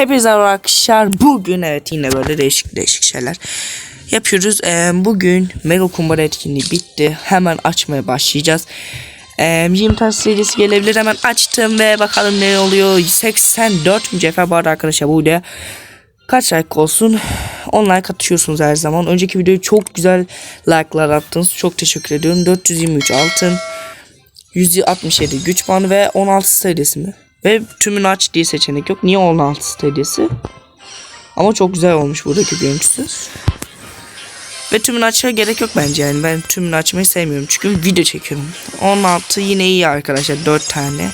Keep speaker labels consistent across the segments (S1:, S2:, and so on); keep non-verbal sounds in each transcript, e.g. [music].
S1: Hepinize arkadaşlar. Bugün evet yine böyle değişik değişik şeyler yapıyoruz. Ee, bugün Mega Kumbara etkinliği bitti. Hemen açmaya başlayacağız. Ee, 20 tane serisi gelebilir. Hemen açtım ve bakalım ne oluyor. 84 mücevher arada arkadaşlar bu videoya kaç like olsun. 10 like atıyorsunuz her zaman. Önceki videoyu çok güzel like'lar attınız. Çok teşekkür ediyorum. 423 altın. 167 güç puanı ve 16 serisi mi? Ve tümünü aç diye seçenek yok. Niye 16 serisi? Ama çok güzel olmuş buradaki görüntüsü. Ve tümünü açmaya gerek yok bence yani. Ben tümünü açmayı sevmiyorum. Çünkü video çekiyorum. 16 yine iyi arkadaşlar. 4 tane.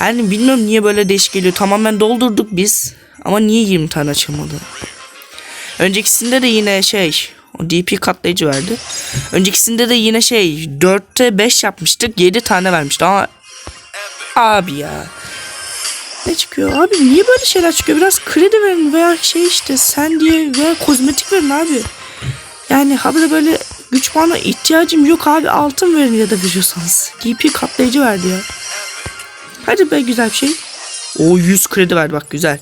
S1: Yani bilmiyorum niye böyle değişik geliyor. Tamamen doldurduk biz. Ama niye 20 tane açılmadı? Öncekisinde de yine şey o DP katlayıcı verdi. Öncekisinde de yine şey 4'te 5 yapmıştık. 7 tane vermişti ama abi ya. Ne çıkıyor? Abi niye böyle şeyler çıkıyor? Biraz kredi verin veya şey işte sen diye veya kozmetik verin abi. Yani habire böyle güç puanına ihtiyacım yok abi. Altın verin ya da veriyorsanız. DP katlayıcı verdi ya. Hadi be güzel bir şey. O 100 kredi verdi bak güzel.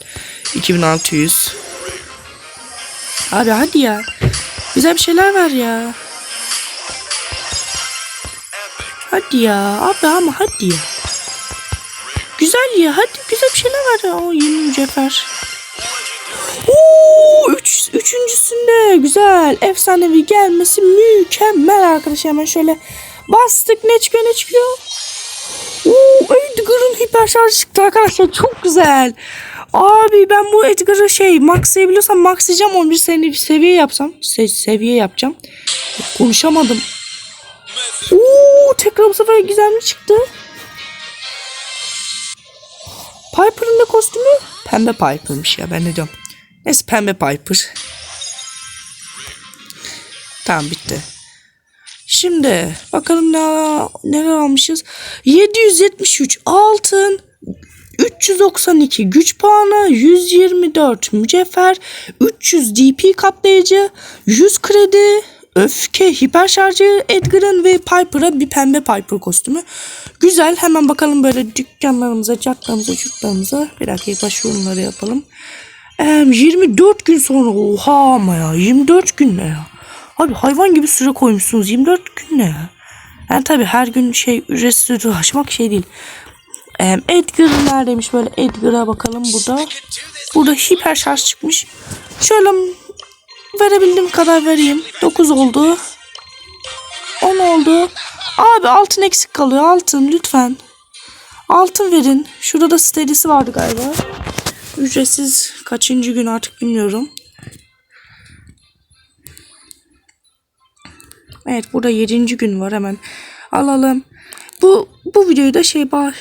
S1: 2600. Abi hadi ya. Güzel bir şeyler ver ya. Hadi ya abi ama hadi ya. Güzel ya hadi güzel bir şeyler ya. O yeni mücevher. Oo, üç, üçüncüsünde güzel. Efsanevi gelmesi mükemmel arkadaşlar. Hemen şöyle bastık ne çıkıyor ne çıkıyor? Oo, Edgar'ın hiper şarj çıktı arkadaşlar çok güzel. Abi ben bu Edgar'ı şey maxlayabiliyorsam maxlayacağım 11 seviye seviye yapsam se seviye yapacağım. Konuşamadım. Oo, tekrar bu sefer güzel mi çıktı Piper'ın da kostümü pembe Piper'mış ya ben ne diyorum. Neyse pembe Piper. Tamam bitti. Şimdi bakalım ne neler almışız. 773 altın, 392 güç puanı, 124 mücevher, 300 DP kaplayıcı, 100 kredi, öfke hiper şarjı Edgar'ın ve Piper'a bir pembe Piper kostümü. Güzel hemen bakalım böyle dükkanlarımıza, cartlarımıza, çurtlarımıza. Bir dakika şu yorumları yapalım. Ee, 24 gün sonra oha ama ya 24 gün ne ya? Abi hayvan gibi süre koymuşsunuz 24 gün ne ya? Yani tabi her gün şey ücretsiz açmak şey değil. Ee, Edgar neredeymiş böyle Edgar'a bakalım burada. Burada hiper şarj çıkmış. Şöyle verebildiğim kadar vereyim. 9 oldu. 10 oldu. Abi altın eksik kalıyor. Altın lütfen. Altın verin. Şurada da steady'si vardı galiba. Ücretsiz kaçıncı gün artık bilmiyorum. Evet burada 7. gün var hemen. Alalım. Bu bu videoyu da şey bah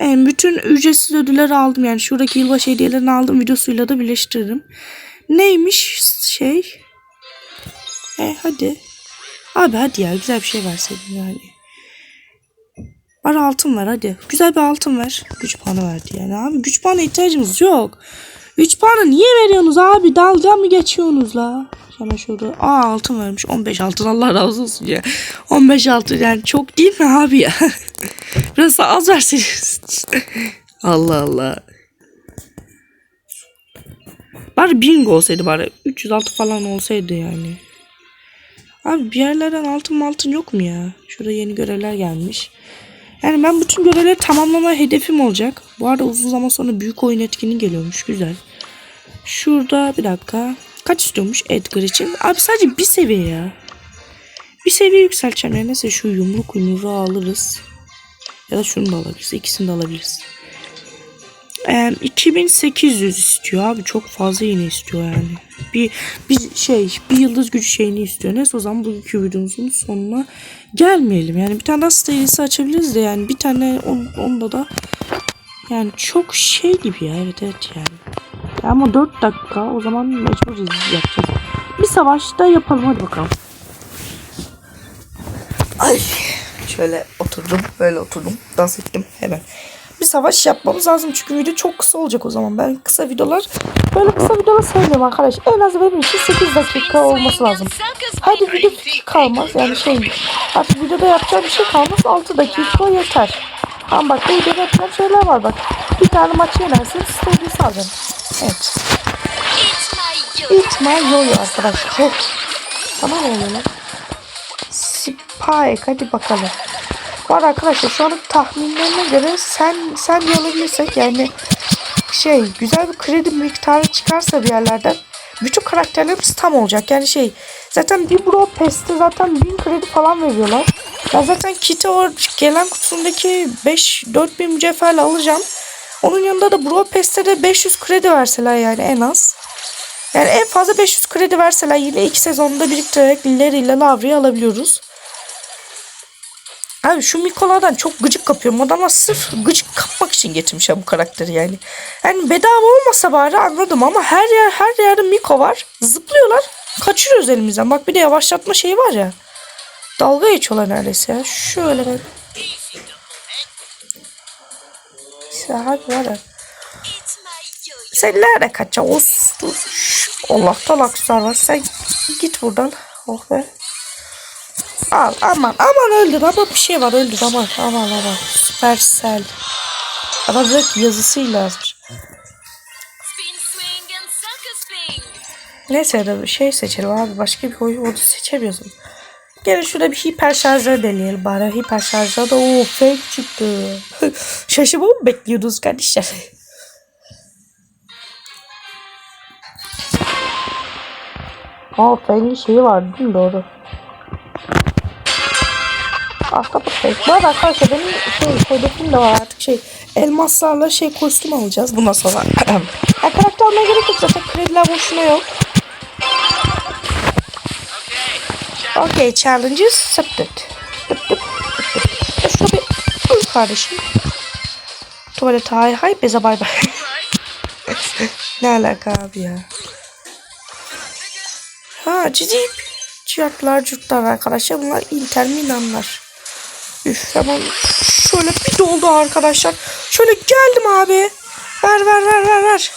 S1: e, bütün ücretsiz ödülleri aldım yani şuradaki yılbaşı hediyelerini aldım videosuyla da birleştiririm. Neymiş şey? E hadi. Abi hadi ya güzel bir şey verseydin yani. Bana altın ver hadi. Güzel bir altın ver. Güç puanı verdi yani abi. Güç puanı ihtiyacımız yok. Güç puanı niye veriyorsunuz abi? Dalga mı geçiyorsunuz la? Sana şurada. Aa altın vermiş. 15 altın Allah razı olsun ya. 15 altın yani çok değil mi abi ya? [laughs] Biraz daha az verseniz. [laughs] Allah Allah. Bari bingo olsaydı bari. 306 falan olsaydı yani. Abi bir yerlerden altın altın yok mu ya? Şurada yeni görevler gelmiş. Yani ben bütün görevleri tamamlama hedefim olacak. Bu arada uzun zaman sonra büyük oyun etkinliği geliyormuş. Güzel. Şurada bir dakika. Kaç istiyormuş Edgar için? Abi sadece bir seviye ya. Bir seviye yükselteceğim. Yani neyse şu yumruk yumruğu alırız. Ya da şunu da alabiliriz. İkisini de alabiliriz. Ee, 2800 istiyor abi. Çok fazla yine istiyor yani. Bir, bir şey bir yıldız gücü şeyini istiyor. Neyse o zaman bugünkü videomuzun sonuna gelmeyelim. Yani bir tane daha sitesi açabiliriz de yani bir tane on, onda da yani çok şey gibi ya evet evet yani. Ama 4 dakika o zaman mecbur yapacağız. Bir savaşta yapalım hadi bakalım. Ay şöyle oturdum böyle oturdum dans ettim hemen. Bir savaş yapmamız lazım çünkü video çok kısa olacak o zaman. Ben kısa videolar böyle kısa videolar sevmiyorum arkadaş. En az benim için 8 dakika olması lazım. Hadi video kalmaz yani şey artık videoda yapacağım bir şey kalmaz 6 dakika yeter. Ama bak iyi belirtilen şeyler var bak. Bir tane maçı yenersin stadisi alacaksın. Evet.
S2: It's my
S1: yo-yo arkadaşlar. Ne oluyor lan? Spike hadi bakalım. Var arkadaşlar şu an tahminlerime göre sen sen alabilirsek yani şey güzel bir kredi miktarı çıkarsa bir yerlerden bütün karakterlerimiz tam olacak. Yani şey zaten bir Bro Pass'te zaten 1000 kredi falan veriyorlar. Ben zaten kiti o gelen kutusundaki 5 4000 mücevherle alacağım. Onun yanında da Bro Pass'te de 500 kredi verseler yani en az. Yani en fazla 500 kredi verseler yine iki sezonda biriktirerek Larry ile Lavri'yi alabiliyoruz. Abi şu Mikola'dan çok gıcık kapıyorum. Adamlar sırf gıcık kapmak için getirmişler bu karakteri yani. Yani bedava olmasa bari anladım ama her yer her yerde Miko var. Zıplıyorlar. Kaçırıyoruz elimizden. Bak bir de yavaşlatma şeyi var ya. Dalga geçiyorlar neredeyse ya. Şöyle ben. Ya hadi var ya. Sen nerede kaçacaksın? Allah'tan aksar var. Sen git buradan. Oh be. Al aman aman öldür ama bir şey var öldür aman aman aman. Süpersel. Adam direkt yazısıyla yazmış. Neyse de bir şey seçelim abi. Başka bir oyun modu seçemiyorsun. Gene şurada bir hiper şarjör deneyelim bari. Hiper şarjör da o fake çıktı. [laughs] Şaşırma mı bekliyordunuz kardeşler? [laughs] Aa fake'in şeyi var değil mi? Doğru. Ahtapot fake. Bu arada arkadaşlar benim şey hedefim de var artık şey elmaslarla şey kostüm alacağız bundan sonra. [clears throat] ya karakter almaya gerek yok zaten krediler boşuna yok. Okay, challenges accepted. Tıp tıp tıp tıp. E şurada bir dur kardeşim. Tuvalete hay hay beze bay bay. [laughs] ne alaka abi ya. Ha cicip. Ciyatlar cırtlar arkadaşlar. Bunlar Inter Milanlar. Üf hemen şöyle bir doldu arkadaşlar. Şöyle geldim abi. Ver ver ver ver ver.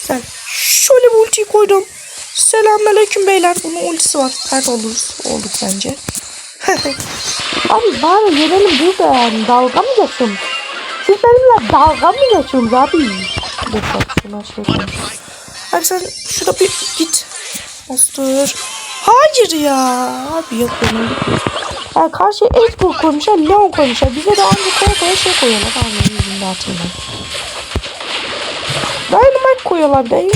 S1: Güzel. Şöyle bir ultiyi koydum. Selamünaleyküm beyler. Bunun ultisi var. Pert oluruz. Olduk bence. [laughs] abi bari gelelim burada yani. Dalga mı geçiyorsunuz? Siz benimle dalga mı geçiyorsunuz abi? Dur bak şuna şey koyayım. Abi sen şurada bir git. Bastır. Hayır ya. Abi yok benim. Yani karşıya Edgar koymuşlar, Leon koymuşlar. Bize de aynı koya koya şey koyuyorlar. Abi yüzümde hatırlamıyorum. Dynamite koyuyorlar de.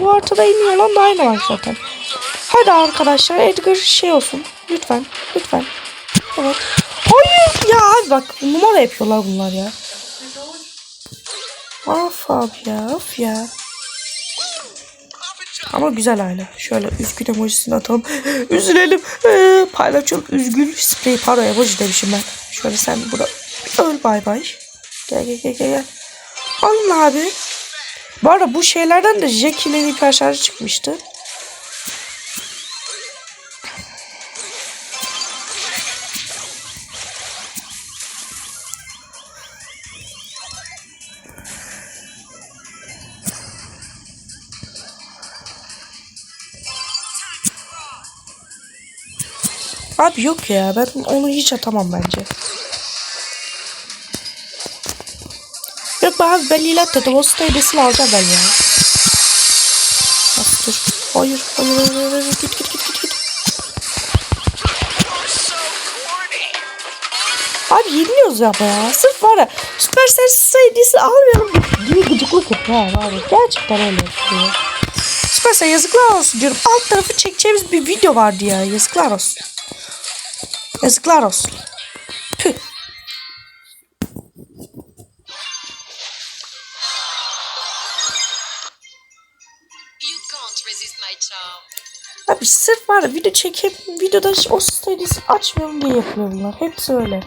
S1: Bu haritada en iyi olan Dynamite zaten. Hadi arkadaşlar Edgar şey olsun. Lütfen. Lütfen. Evet. Hayır ya abi bak numara yapıyorlar bunlar ya. Of abi ya of ya. Ama güzel hala. Şöyle üzgün emojisini atalım. [gasps] Üzülelim. Ee, paylaşalım. Üzgün sprey pardon emoji demişim ben. Şöyle sen burada öl bay bay. Gel gel gel. gel. Alın abi. Bu arada bu şeylerden de Jackie'nin hiper şarjı çıkmıştı. Abi yok ya ben onu hiç atamam bence. Yok ben ben ilat dedim o stadesini alacağım ben ya. Nasıl dur. Hayır hayır hayır hayır, git git git git git. Abi yeniliyoruz ya ya. Sırf var ya Supercell stadesini almayalım gibi gıcıklık yapıyor ya. Gerçekten öyle yapıyor. Supercell yazıklar olsun diyorum. Alt tarafı çekeceğimiz bir video vardı ya. Yazıklar olsun. Yazıklar olsun.
S2: Charm.
S1: Abi sırf var video çekip videoda o storiesi açmıyorum diye yapıyor bunlar. Hepsi öyle.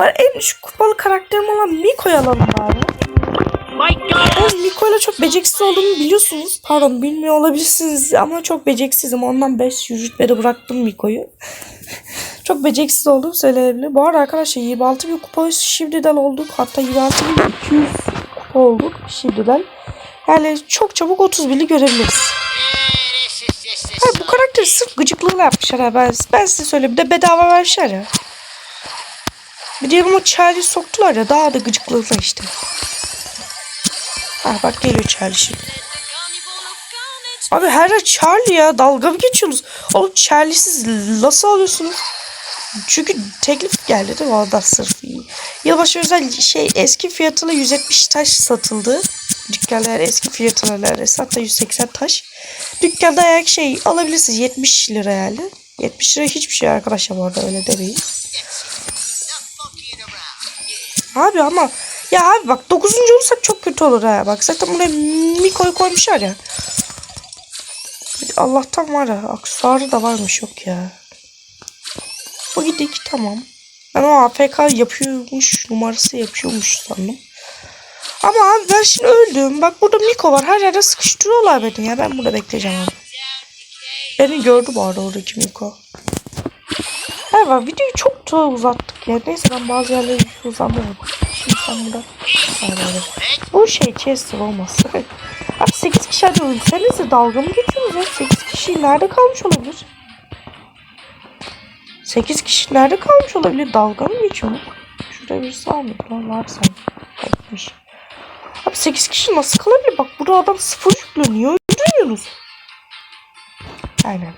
S1: Var en düşük kupalı karakterim olan Miko'yu alalım bari. Ben Miko'yla çok beceriksiz olduğumu biliyorsunuz. Pardon bilmiyor olabilirsiniz ama çok beceriksizim. Ondan 5 rütbede bıraktım Miko'yu. Çok beceriksiz olduğum söylenebilir. Bu arada arkadaşlar 26 bin kupa şimdiden olduk. Hatta 26 bin 200 kupa olduk şimdiden. Yani çok çabuk 30 bini görebiliriz. Ha, bu karakteri sırf gıcıklığıyla yapmışlar ha. Ben, ben size söyleyeyim. Bir de bedava vermişler ya. Bir diğer ama Charlie soktular ya daha da gıcıkladılar işte. Ha bak geliyor Charlie şimdi. Abi her Charlie ya dalga mı geçiyorsunuz? Oğlum Charlie'siz nasıl alıyorsunuz? Çünkü teklif geldi mi? Ondan sırf. Yılbaşı özel şey eski fiyatıyla 170 taş satıldı. Dükkanda yani eski fiyatıyla neredeyse hatta 180 taş. Dükkanda eğer şey alabilirsiniz 70 lira yani. 70 lira hiçbir şey arkadaşlar bu arada öyle demeyin. Abi ama ya abi bak 9. olursak çok kötü olur ha. Bak zaten buraya Miko'yu koymuşlar ya. Allah'tan var ya aksesuarı da varmış yok ya. Bu gidik tamam. Ben o AFK yapıyormuş numarası yapıyormuş sandım. Ama abi ben şimdi öldüm. Bak burada Miko var. Her yerde sıkıştırıyorlar beni ya. Ben burada bekleyeceğim abi. Beni gördü bu arada oradaki Miko. Evet videoyu çok da uzattık ya. Neyse ben bazı yerleri uzatmadım. Şimdi sen burada. Bu şey Chester olmaz. [laughs] Abi 8 kişi hadi ölsenize dalga mı geçiyorsunuz ya? 8 kişi nerede kalmış olabilir? 8 kişi nerede kalmış olabilir? Dalga mı geçiyorsunuz? Şurada bir sağ mı? Lan var sanki. Gitmiş. Abi 8 kişi nasıl kalabilir? Bak burada adam sıfır yüklü. Niye öldürüyorsunuz? Aynen.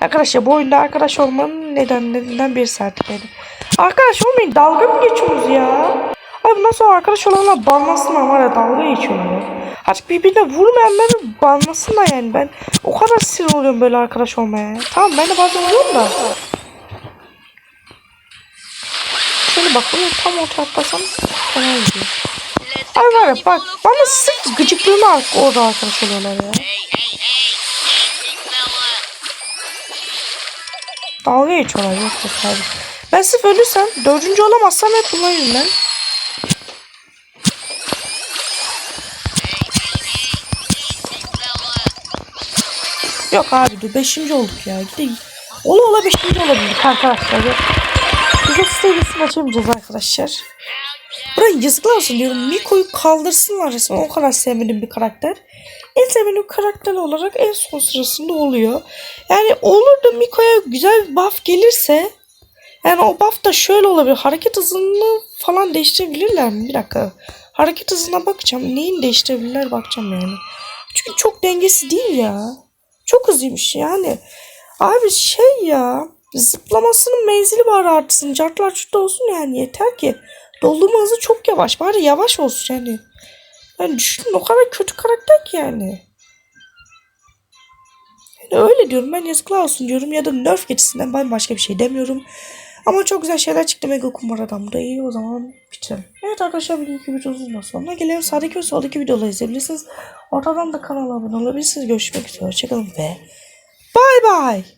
S1: Arkadaşlar bu oyunda arkadaş olmanın nedenlerinden birisi artık benim. Arkadaş olmayın dalga mı geçiyorsunuz ya? Abi nasıl arkadaş olanlar banlasınlar var ya dalga geçiyorlar. Artık birbirine vurmayanları banlasınlar yani ben o kadar sinir oluyorum böyle arkadaş olmaya. Tamam ben de bazen oluyorum da. Şöyle bak bunu tam orta atlasam fena gidiyor. Ay var ya bak bana sırf gıcıklığına orada arkadaş oluyorlar ya. Dalga geçiyorlar yoksa sadece. Ben sırf ölürsem dördüncü olamazsam hep bunlar yüzünden. Yok abi dur beşinci olduk ya. Gidelim. Ola ola beşinci olabildik arkadaşlar. Yok. De siteyi açamayacağız arkadaşlar. Bırak yazıklar olsun diyorum. Miko'yu kaldırsınlar resmen. O kadar sevmediğim bir karakter. En sevmediğim karakter olarak en son sırasında oluyor. Yani olur da Miko'ya güzel bir buff gelirse yani o buff da şöyle olabilir. Hareket hızını falan değiştirebilirler mi? Bir dakika. Hareket hızına bakacağım. Neyin değiştirebilirler bakacağım yani. Çünkü çok dengesi değil ya. Çok hızlıymış yani. Abi şey ya. Zıplamasının menzili bari artsın. Cartlar çutta olsun yani yeter ki. Doldurma hızı çok yavaş. Bari yavaş olsun yani. Yani düşünün o kadar kötü karakter ki yani. Yani öyle diyorum ben yazıklar olsun diyorum ya da nerf geçisinden ben başka bir şey demiyorum. Ama çok güzel şeyler çıktı Mega Kumar Adam'da. İyi o zaman bitirelim. Evet arkadaşlar bugünkü videomuzun da sonuna gelelim. Sağdaki ve soldaki videoları izleyebilirsiniz. Ortadan da kanala abone olabilirsiniz. Görüşmek üzere. Hoşçakalın ve bay bay.